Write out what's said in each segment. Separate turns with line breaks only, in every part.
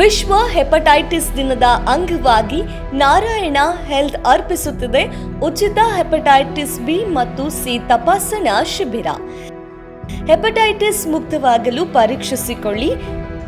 ವಿಶ್ವ ಹೆಪಟೈಟಿಸ್ ದಿನದ ಅಂಗವಾಗಿ ನಾರಾಯಣ ಹೆಲ್ತ್ ಅರ್ಪಿಸುತ್ತಿದೆ. ಉಚಿತ ಹೆಪಟೈಟಿಸ್ ಬಿ ಮತ್ತು ಸಿ ತಪಾಸಣಾ ಶಿಬಿರ. ಹೆಪಟೈಟಿಸ್ ಮುಕ್ತವಾಗಲು ಪರೀಕ್ಷಿಸಿಕೊಳ್ಳಿ.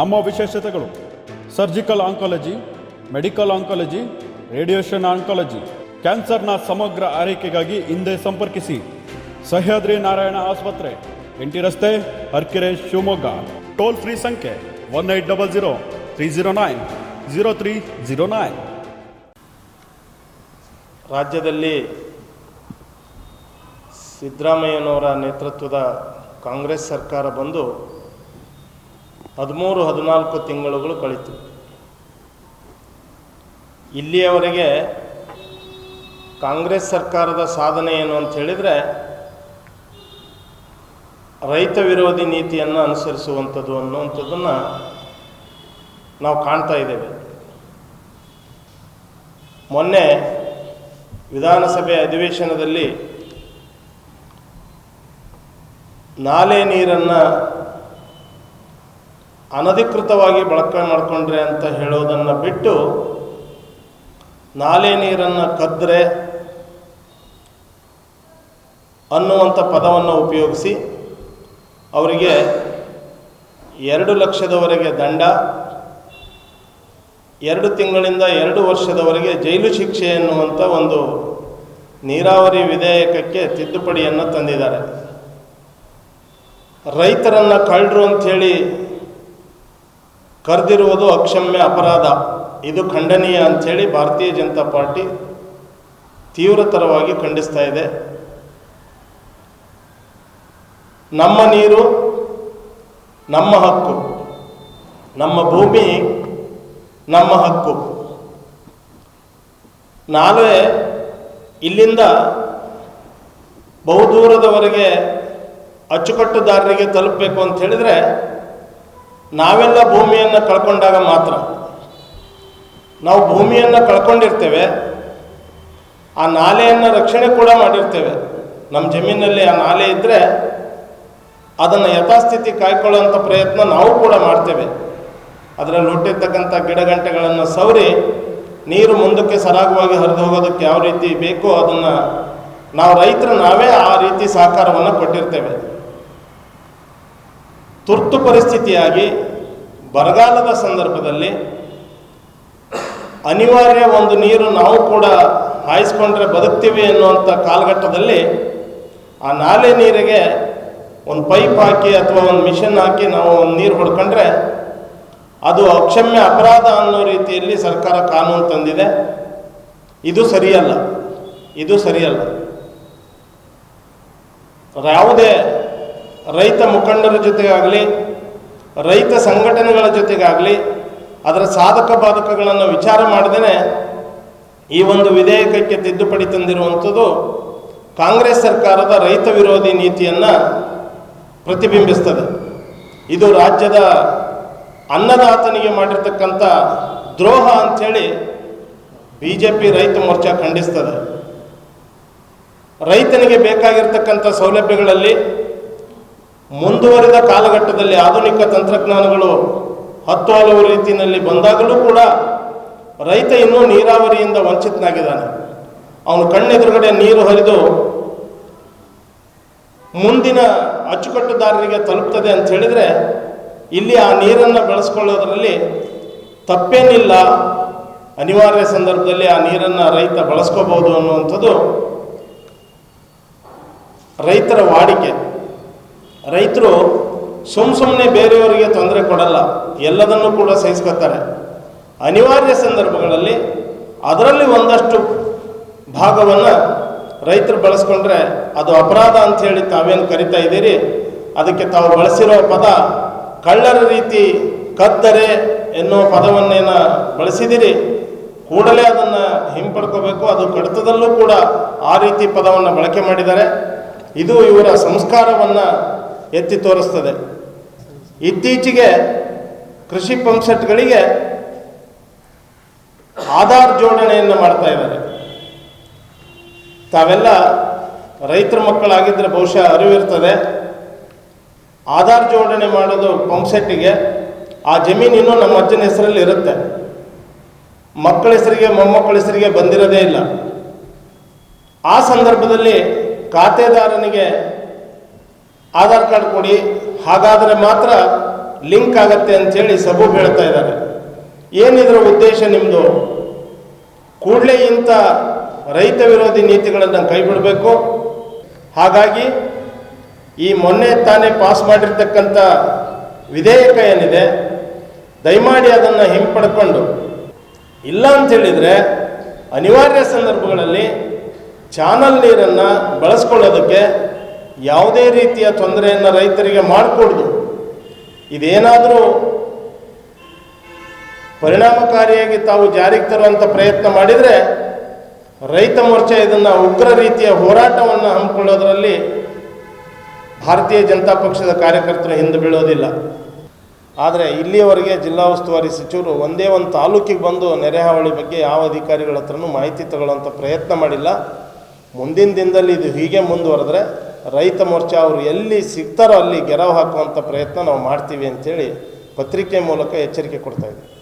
ನಮ್ಮ ವಿಶೇಷತೆಗಳು. Surgical oncology medical oncology radiation oncology ಕ್ಯಾನ್ಸರ್ನ ಸಮಗ್ರ ಆರೈಕೆಗಾಗಿ ಹಿಂದೆ ಸಂಪರ್ಕಿಸಿ. ಸಹ್ಯಾದ್ರಿ ನಾರಾಯಣ ಆಸ್ಪತ್ರೆ, ಎಂಟಿ ರಸ್ತೆ ಹರ್ಕೆರೆ ಶಿವಮೊಗ್ಗ. ಟೋಲ್ ಫ್ರೀ ಸಂಖ್ಯೆ one eight double zero three zero nine zero three zero nine
ರಾಜ್ಯದಲ್ಲಿ ಸಿದ್ದರಾಮಯ್ಯನವರ ನೇತೃತ್ವದ ಕಾಂಗ್ರೆಸ್ ಸರ್ಕಾರ ಬಂದು ಹದಿಮೂರು, ಹದಿನಾಲ್ಕು ತಿಂಗಳುಗಳು ಕಳೀತು. ಇಲ್ಲಿಯವರೆಗೆ ಕಾಂಗ್ರೆಸ್ ಸರ್ಕಾರದ ಸಾಧನೆ ಏನು ಅಂತ ಹೇಳಿದರೆ, ರೈತ ವಿರೋಧಿ ನೀತಿಯನ್ನು ಅನುಸರಿಸುವಂಥದ್ದು ಅನ್ನುವಂಥದ್ದನ್ನು ನಾವು ಕಾಣ್ತಾ ಇದ್ದೇವೆ. ಮೊನ್ನೆ ವಿಧಾನಸಭೆ ಅಧಿವೇಶನದಲ್ಲಿ ನಾಲೆ ನೀರನ್ನು ಅನಧಿಕೃತವಾಗಿ ಬಳಕೆ ಮಾಡಿಕೊಂಡ್ರೆ ಅಂತ ಹೇಳೋದನ್ನು ಬಿಟ್ಟು ನಾಲೆ ನೀರನ್ನು ಕದ್ರೆ ಅನ್ನುವಂಥ ಪದವನ್ನು ಉಪಯೋಗಿಸಿ ಅವರಿಗೆ ಎರಡು ಲಕ್ಷದವರೆಗೆ ದಂಡ, ಎರಡು ತಿಂಗಳಿಂದ ಎರಡು ವರ್ಷದವರೆಗೆ ಜೈಲು ಶಿಕ್ಷೆ ಎನ್ನುವಂಥ ಒಂದು ನೀರಾವರಿ ವಿಧೇಯಕಕ್ಕೆ ತಿದ್ದುಪಡಿಯನ್ನು ತಂದಿದ್ದಾರೆ. ರೈತರನ್ನು ಕಳ್ಳರು ಅಂಥೇಳಿ ಕರೆದಿರುವುದು ಅಕ್ಷಮ್ಯ ಅಪರಾಧ. ಇದು ಖಂಡನೀಯ ಅಂಥೇಳಿ ಭಾರತೀಯ ಜನತಾ ಪಾರ್ಟಿ ತೀವ್ರತರವಾಗಿ ಖಂಡಿಸ್ತಾ ಇದೆ. ನಮ್ಮ ನೀರು, ನಮ್ಮ ಹಕ್ಕು, ನಮ್ಮ ಭೂಮಿ, ನಮ್ಮ ಹಕ್ಕು. ನಾವೇ ಇಲ್ಲಿಂದ ಬಹುದೂರದವರೆಗೆ ಅಚ್ಚುಕಟ್ಟುದಾರರಿಗೆ ತಲುಪಬೇಕು ಅಂತ ಹೇಳಿದರೆ ನಾವೆಲ್ಲ ಭೂಮಿಯನ್ನು ಕಳ್ಕೊಂಡಾಗ ಮಾತ್ರ. ನಾವು ಭೂಮಿಯನ್ನು ಕಳ್ಕೊಂಡಿರ್ತೇವೆ, ಆ ನಾಲೆಯನ್ನು ರಕ್ಷಣೆ ಕೂಡ ಮಾಡಿರ್ತೇವೆ. ನಮ್ಮ ಜಮೀನಲ್ಲಿ ಆ ನಾಲೆ ಇದ್ದರೆ ಅದನ್ನು ಯಥಾಸ್ಥಿತಿ ಕಾಯ್ಕೊಳ್ಳೋಂಥ ಪ್ರಯತ್ನ ನಾವು ಕೂಡ ಮಾಡ್ತೇವೆ. ಅದರಲ್ಲಿ ಹುಟ್ಟಿರ್ತಕ್ಕಂಥ ಗಿಡಗಂಟೆಗಳನ್ನು ಸವರಿ, ನೀರು ಮುಂದಕ್ಕೆ ಸರಾಗವಾಗಿ ಹರಿದು ಹೋಗೋದಕ್ಕೆ ಯಾವ ರೀತಿ ಬೇಕೋ ಅದನ್ನು ನಾವು ರೈತರು ನಾವೇ ಆ ರೀತಿ ಸಹಕಾರವನ್ನು ಕೊಟ್ಟಿರ್ತೇವೆ. ತುರ್ತು ಪರಿಸ್ಥಿತಿಯಾಗಿ ಬರಗಾಲದ ಸಂದರ್ಭದಲ್ಲಿ ಅನಿವಾರ್ಯ ಒಂದು ನೀರು ನಾವು ಕೂಡ ಹಾಯಿಸ್ಕೊಂಡ್ರೆ ಬದುಕ್ತೀವಿ ಅನ್ನುವಂಥ ಕಾಲಘಟ್ಟದಲ್ಲಿ ಆ ನಾಲೆ ನೀರಿಗೆ ಒಂದು ಪೈಪ್ ಹಾಕಿ ಅಥವಾ ಒಂದು ಮಿಷನ್ ಹಾಕಿ ನಾವು ಒಂದು ನೀರು ಹೊಡ್ಕೊಂಡ್ರೆ ಅದು ಅಕ್ಷಮ್ಯ ಅಪರಾಧ ಅನ್ನೋ ರೀತಿಯಲ್ಲಿ ಸರ್ಕಾರ ಕಾನೂನು ತಂದಿದೆ. ಇದು ಸರಿಯಲ್ಲ. ಇದು ಸರಿಯಲ್ಲ. ಯಾವುದೇ ರೈತ ಮುಖಂಡರ ಜೊತೆಗಾಗಲಿ, ರೈತ ಸಂಘಟನೆಗಳ ಜೊತೆಗಾಗಲಿ, ಅದರ ಸಾಧಕ ಬಾಧಕಗಳನ್ನು ವಿಚಾರ ಮಾಡದೇ ಈ ಒಂದು ವಿಧೇಯಕಕ್ಕೆ ತಿದ್ದುಪಡಿ ತಂದಿರುವಂಥದ್ದು ಕಾಂಗ್ರೆಸ್ ಸರ್ಕಾರದ ರೈತ ವಿರೋಧಿ ನೀತಿಯನ್ನು ಪ್ರತಿಬಿಂಬಿಸ್ತದೆ. ಇದು ರಾಜ್ಯದ ಅನ್ನದಾತನಿಗೆ ಮಾಡಿರ್ತಕ್ಕಂಥ ದ್ರೋಹ ಅಂಥೇಳಿ ಬಿ ಜೆ ಪಿ ರೈತ ಮೋರ್ಚಾ ಖಂಡಿಸ್ತದೆ. ರೈತನಿಗೆ ಬೇಕಾಗಿರ್ತಕ್ಕಂಥ ಸೌಲಭ್ಯಗಳಲ್ಲಿ ಮುಂದುವರಿದ ಕಾಲಘಟ್ಟದಲ್ಲಿ ಆಧುನಿಕ ತಂತ್ರಜ್ಞಾನಗಳು ಹತ್ತು ಹಲವು ರೀತಿಯಲ್ಲಿ ಬಂದಾಗಲೂ ಕೂಡ ರೈತ ಇನ್ನೂ ನೀರಾವರಿಯಿಂದ ವಂಚಿತನಾಗಿದ್ದಾನೆ. ಅವನು ಕಣ್ಣೆದುರುಗಡೆ ನೀರು ಹರಿದು ಮುಂದಿನ ಅಚ್ಚುಕಟ್ಟುದಾರರಿಗೆ ತಲುಪ್ತದೆ ಅಂತ ಹೇಳಿದರೆ ಇಲ್ಲಿ ಆ ನೀರನ್ನು ಬಳಸ್ಕೊಳ್ಳೋದ್ರಲ್ಲಿ ತಪ್ಪೇನಿಲ್ಲ. ಅನಿವಾರ್ಯ ಸಂದರ್ಭದಲ್ಲಿ ಆ ನೀರನ್ನು ರೈತ ಬಳಸ್ಕೋಬಹುದು ಅನ್ನುವಂಥದ್ದು ರೈತರ ವಾಡಿಕೆ. ರೈತರು ಸುಮ್ಮ ಸುಮ್ಮನೆ ಬೇರೆಯವರಿಗೆ ತೊಂದರೆ ಕೊಡಲ್ಲ, ಎಲ್ಲದನ್ನು ಕೂಡ ಸಹಿಸ್ಕೊತಾರೆ. ಅನಿವಾರ್ಯ ಸಂದರ್ಭಗಳಲ್ಲಿ ಅದರಲ್ಲಿ ಒಂದಷ್ಟು ಭಾಗವನ್ನು ರೈತರು ಬಳಸ್ಕೊಂಡ್ರೆ ಅದು ಅಪರಾಧ ಅಂತ ಹೇಳಿ ತಾವೇನು ಕರಿತಾ ಇದ್ದೀರಿ? ಅದಕ್ಕೆ ತಾವು ಬಳಸಿರೋ ಪದ ಕಳ್ಳರ ರೀತಿ ಕದ್ದರೆ ಎನ್ನುವ ಪದವನ್ನೇನ ಬಳಸಿದಿರಿ ಕೂಡಲೇ ಅದನ್ನು ಹಿಂಪಡ್ಕೋಬೇಕು, ಅದು ಕಡಿತದಲ್ಲೂ ಕೂಡ ಆ ರೀತಿ ಪದವನ್ನು ಬಳಕೆ ಮಾಡಿದ್ದಾರೆ. ಇದು ಇವರ ಸಂಸ್ಕಾರವನ್ನು ಎತ್ತಿ ತೋರಿಸ್ತದೆ. ಇತ್ತೀಚೆಗೆ ಕೃಷಿ ಪಂಪ್ಸೆಟ್ಗಳಿಗೆ ಆಧಾರ್ ಜೋಡಣೆಯನ್ನು ಮಾಡ್ತಾ ಇದ್ದಾರೆ. ತಾವೆಲ್ಲ ರೈತರ ಮಕ್ಕಳಾಗಿದ್ದರೆ ಬಹುಶಃ ಅರಿವಿರ್ತದೆ ಆಧಾರ್ ಜೋಡಣೆ ಮಾಡೋದು ಪಂಪ್ಸೆಟ್ಟಿಗೆ ಆ ಜಮೀನು ಇನ್ನೂ ನಮ್ಮ ಅಜ್ಜನ ಹೆಸರಲ್ಲಿ ಇರುತ್ತೆ. ಮಕ್ಕಳ ಹೆಸರಿಗೆ, ಮೊಮ್ಮಕ್ಕಳ ಹೆಸರಿಗೆ ಬಂದಿರೋದೇ ಇಲ್ಲ. ಆ ಸಂದರ್ಭದಲ್ಲಿ ಖಾತೆದಾರನಿಗೆ ಆಧಾರ್ ಕಾರ್ಡ್ ಕೊಡಿ. ಹಾಗಾದರೆ ಮಾತ್ರ ಲಿಂಕ್ ಆಗತ್ತೆ ಅಂಥೇಳಿ ಸಬೂಬ್ ಹೇಳ್ತಾ ಇದ್ದಾರೆ. ಏನಿದ್ರ ಉದ್ದೇಶ ನಿಮ್ಮದು ಕೂಡಲೇ ಇಂಥ ರೈತ ವಿರೋಧಿ ನೀತಿಗಳನ್ನು ಕೈಬಿಡಬೇಕು. ಹಾಗಾಗಿ ಈ ಮೊನ್ನೆ ತಾನೇ ಪಾಸ್ ಮಾಡಿರ್ತಕ್ಕಂಥ ವಿಧೇಯಕ ಏನಿದೆ, ದಯಮಾಡಿ ಅದನ್ನು ಹಿಂಪಡ್ಕೊಂಡು, ಇಲ್ಲ ಅಂತೇಳಿದರೆ ಅನಿವಾರ್ಯ ಸಂದರ್ಭಗಳಲ್ಲಿ ಚಾನಲ್ ನೀರನ್ನು ಬಳಸ್ಕೊಳ್ಳೋದಕ್ಕೆ ಯಾವುದೇ ರೀತಿಯ ತೊಂದರೆಯನ್ನು ರೈತರಿಗೆ ಮಾಡಿಕೊಡ್ದು. ಇದೇನಾದರೂ ಪರಿಣಾಮಕಾರಿಯಾಗಿ ತಾವು ಜಾರಿಗೆ ತರುವಂಥ ಪ್ರಯತ್ನ ಮಾಡಿದರೆ ರೈತ ಮೋರ್ಚಾ ಇದನ್ನು ಉಗ್ರ ರೀತಿಯ ಹೋರಾಟವನ್ನು ಹಮ್ಮಿಕೊಳ್ಳೋದರಲ್ಲಿ ಭಾರತೀಯ ಜನತಾ ಪಕ್ಷದ ಕಾರ್ಯಕರ್ತರು ಹಿಂದೆ ಬೀಳೋದಿಲ್ಲ. ಆದರೆ ಇಲ್ಲಿಯವರೆಗೆ ಜಿಲ್ಲಾ ಉಸ್ತುವಾರಿ ಸಚಿವರು ಒಂದೇ ಒಂದು ತಾಲೂಕಿಗೆ ಬಂದು ನೆರೆಹಾವಳಿ ಬಗ್ಗೆ ಯಾವ ಅಧಿಕಾರಿಗಳ ಹತ್ರನೂ ಮಾಹಿತಿ ತಗೊಳ್ಳೋಂಥ ಪ್ರಯತ್ನ ಮಾಡಿಲ್ಲ. ಮುಂದಿನ ದಿನದಲ್ಲಿ ಇದು ಹೀಗೆ ಮುಂದುವರೆದ್ರೆ ರೈತ ಮೋರ್ಚಾ ಅವರು ಎಲ್ಲಿ ಸಿಗ್ತಾರೋ ಅಲ್ಲಿ ಗೆರವು ಹಾಕುವಂಥ ಪ್ರಯತ್ನ ನಾವು ಮಾಡ್ತೀವಿ ಅಂಥೇಳಿ ಪತ್ರಿಕೆ ಮೂಲಕ ಎಚ್ಚರಿಕೆ ಕೊಡ್ತಾ ಇದ್ದೀವಿ